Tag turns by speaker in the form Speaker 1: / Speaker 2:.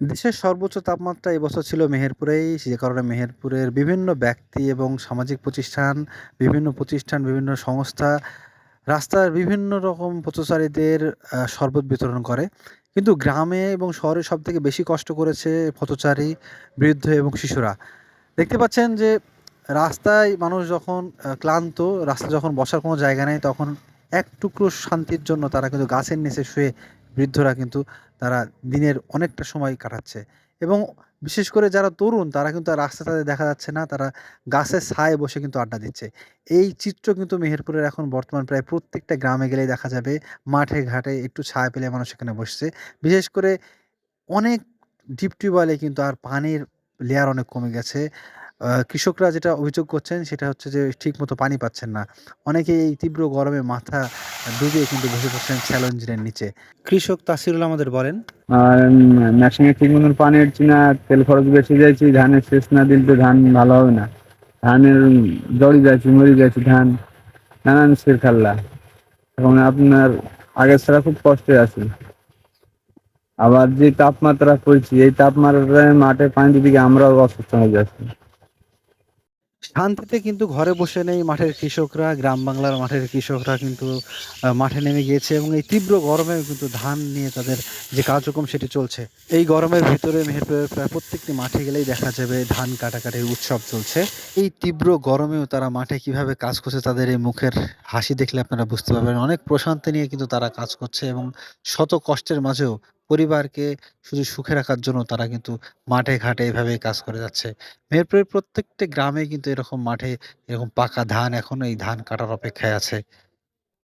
Speaker 1: দেশের সর্বোচ্চ তাপমাত্রা এবছর ছিল মেহেরপুরেই, যে কারণে মেহেরপুরের বিভিন্ন ব্যক্তি এবং সামাজিক প্রতিষ্ঠান, বিভিন্ন প্রতিষ্ঠান, বিভিন্ন সংস্থা রাস্তার বিভিন্ন রকম পথচারীদের শরবত বিতরণ করে। কিন্তু গ্রামে এবং শহরে সব থেকে বেশি কষ্ট করেছে পথচারী, বৃদ্ধ এবং শিশুরা। দেখতে পাচ্ছেন যে রাস্তায় মানুষ যখন ক্লান্ত, রাস্তা যখন বসার কোনো জায়গা নেই, তখন এক টুকরো শান্তির জন্য তারা কিন্তু গাছের নিচে শুয়ে বৃদ্ধরা কিন্তু তারা দিনের অনেকটা সময় কাটাচ্ছে। এবং বিশেষ করে যারা তরুণ, তারা কিন্তু আর রাস্তায় তাদের দেখা যাচ্ছে না। তারা গাছের ছায়ায় বসে কিন্তু আড্ডা দিচ্ছে। এই চিত্র কিন্তু মেহেরপুরের এখন বর্তমান প্রায় প্রত্যেকটা গ্রামে গেলেই দেখা যাবে। মাঠে, ঘাটে একটু ছায়া পেলে মানুষ সেখানে বসছে। বিশেষ করে অনেক ডিপ টিউবওয়েলে কিন্তু আর পানির লেয়ার অনেক কমে গেছে। কৃষকরা যেটা অভিযোগ করছেন সেটা হচ্ছে যে ঠিকমতো পানি পাচ্ছেন না। অনেকেই এই তীব্র গরমে মাথা ডুবিয়ে কিন্তু বসে পড়ছেন স্যালো ইঞ্জিনের নিচে। কৃষক তাসিরুল আমাদের বলেন
Speaker 2: মেশিনে ঠিক মতন পানি হচ্ছে না, তেল খরচ বেশি যাচ্ছে, ধানের শেষ না দিলে তো ধান ভালো হবে না ধানের জড়ি যাচ্ছে, মরে যাচ্ছে, ধান নানান শের খাল্লা এখন আপনার আগের ছাড়া খুব কষ্টে আছে আবার যে তাপমাত্রা পড়ছে, এই তাপমাত্রায় মাঠে পানি দিকে আমরাও অসুস্থ হয়ে যাচ্ছি
Speaker 1: শান্তিতে কিন্তু ঘরে বসে নেই মাঠের কৃষকরা, গ্রাম বাংলার মাঠের কৃষকরা কিন্তু মাঠে নেমে গিয়েছে এবং এই তীব্র গরমেও কিন্তু ধান নিয়ে তাদের যে কার্যক্রম সেটি চলছে। এই গরমের ভিতরে মেহেরপুরের প্রায় প্রত্যেকটি মাঠে গেলেই দেখা যাবে ধান কাটাকাটির উৎসব চলছে। এই তীব্র গরমেও তারা মাঠে কীভাবে কাজ করছে তাদের এই মুখের হাসি দেখলে আপনারা বুঝতে পারবেন। অনেক প্রশান্তি নিয়ে কিন্তু তারা কাজ করছে এবং শত কষ্টের মাঝেও পরিবারকে শুধু সুখে রাখার জন্য তারা কিন্তু মাঠে ঘাটে এভাবে কাজ করে যাচ্ছে। মেহেরপুরের প্রত্যেকটি গ্রামে কিন্তু এরকম মাঠে এরকম পাকা ধান এখনও এই ধান কাটার অপেক্ষায় আছে।